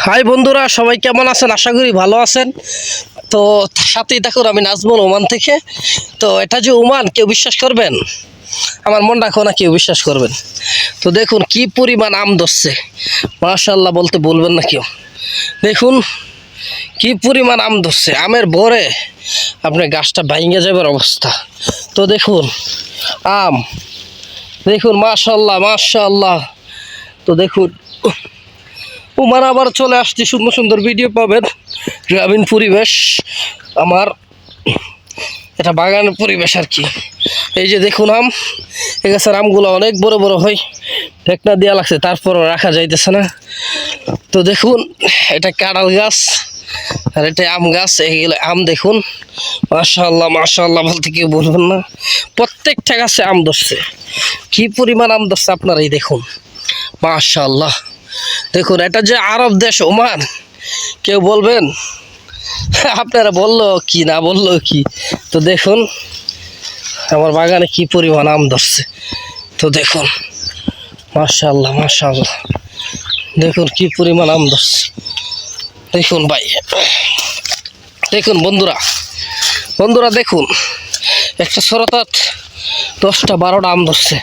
High বন্ধুরা, সবাই কেমন আছেন? আশা করি ভালো আছেন। তো সাথেই দেখুন, আমি নাজমুল ওমান থেকে। তো এটা যে ওমান, কেউ বিশ্বাস করবেন? আমার মন রাখো না কেউ বিশ্বাস করবেন। তো দেখুন, কি পরিমাণ আম ধরছে। মাশাল্লাহ বলতে বলবেন না কেউ। দেখুন, কি পরিমাণ আম ধরছে। আমের ভরে আপনার গাছটা ভাঙে যাবার অবস্থা। তো দেখুন, আম। দেখুন মাশাল্লাহ মাশাল্লাহ তো দেখুন উমার আবার চলে আসছি, সুন্দর সুন্দর ভিডিও পাবেন। গ্রামীণ পরিবেশ, আমার এটা বাগানের পরিবেশ আর কি। এই যে দেখুন আম, এই গাছের আমগুলো অনেক বড় বড় হয় ঠেকনা দেওয়া লাগছে, তারপরও রাখা যাইতেছে না। তো দেখুন, এটা কাঁড়াল গাছ আর এটা আম গাছ, এইগুলো আম দেখুন। মাশাল্লাহ মাশাল্লাহ বলতে কেউ বলবেন না। প্রত্যেকটা গাছে আম ধরছে। কি পরিমাণ আম ধরছে আপনারাই দেখুন। মাশাল্লাহ দেখুন, এটা যে আরব দেশ, ওমান। কেউ বলবেন? আপনারা বলল কি, না বলল কি? তো দেখুন, আমার বাগানে কি পরিমাণ আম ধরছে। তো দেখুন মাশাল্লাহ মাশাল্লাহ দেখুন, কি পরিমাণ আম ধরছে। দেখুন ভাই, দেখুন বন্ধুরা বন্ধুরা দেখুন, একটা সরতাত দশটা বারোটা আম ধরছে।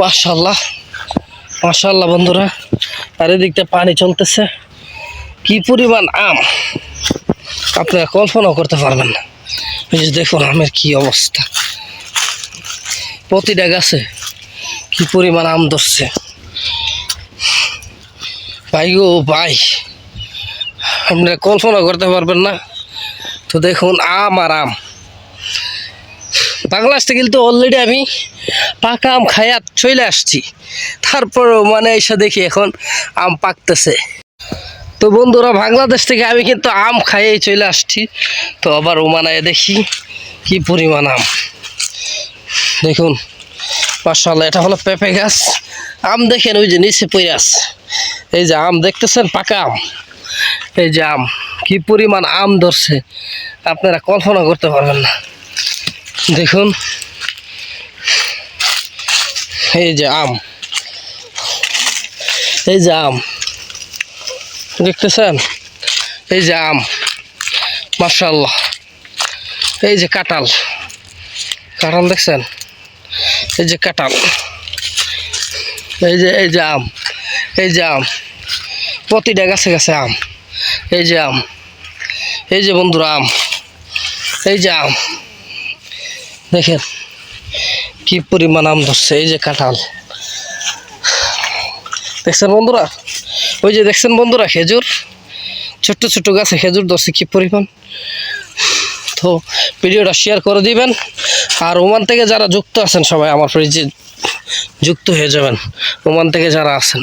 মাশাল্লাহ মাশাল্লাহ বন্ধুরা। আর এদিকটা পানি চলতেছে। কি পরিমাণ আম? আপনারা কল্পনাও করতে পারবেন না। দেখুন আমের কি অবস্থা। প্রতিটা গাছে কি পরিমাণ আম ধরছে। ভাই গো, ভাই। আপনারা কল্পনা করতে পারবেন না। তো দেখুন আম আর আম। বাংলাদেশ কিন্তু অলরেডি আমি পাকা আম খাইয়া চলে আসছি। তারপরেও মানে এসে দেখি এখন আম পাকতেছে। তো বন্ধুরা, বাংলাদেশ থেকে আমি কিন্তু আম খাইয়েই চলে আসছি। তো আবার ওমানায় দেখি কি পরিমাণ আম। দেখুন মার্শাল্লাহ এটা হলো পেঁপে গাছ। আম দেখেন, ওই যে নিচে আছে। এই যে আম দেখতেছেন, পাকা আম। এই যে আম, কি পরিমাণ আম ধরছে। আপনারা কল্পনা করতে পারবেন না। দেখুন এই যে আম এই যে আম দেখতেছেন এই যে আম মার্শাল্লাহ এই যে কাঁঠাল কাঁঠাল দেখছেন এই যে কাঁঠাল এই যে এই যে আম এই যে আম প্রতিটা গাছে গাছে আম এই যে আম এই যে বন্ধুরা আম এই যে আম দেখেন কি পরিমাণ আম ধরছে, এই যে কাঁঠাল। দেখছেন বন্ধুরা? ওই যে দেখছেন বন্ধুরা, খেজুর। ছোট্ট ছোট্ট গাছে খেজুর ধরছে, কি পরিমাণ। তো ভিডিওটা শেয়ার করে দিবেন। আর ওমান থেকে যারা যুক্ত আছেন সবাই, আমার ফ্রিজে যুক্ত হয়ে যাবেন। ওমান থেকে যারা আছেন।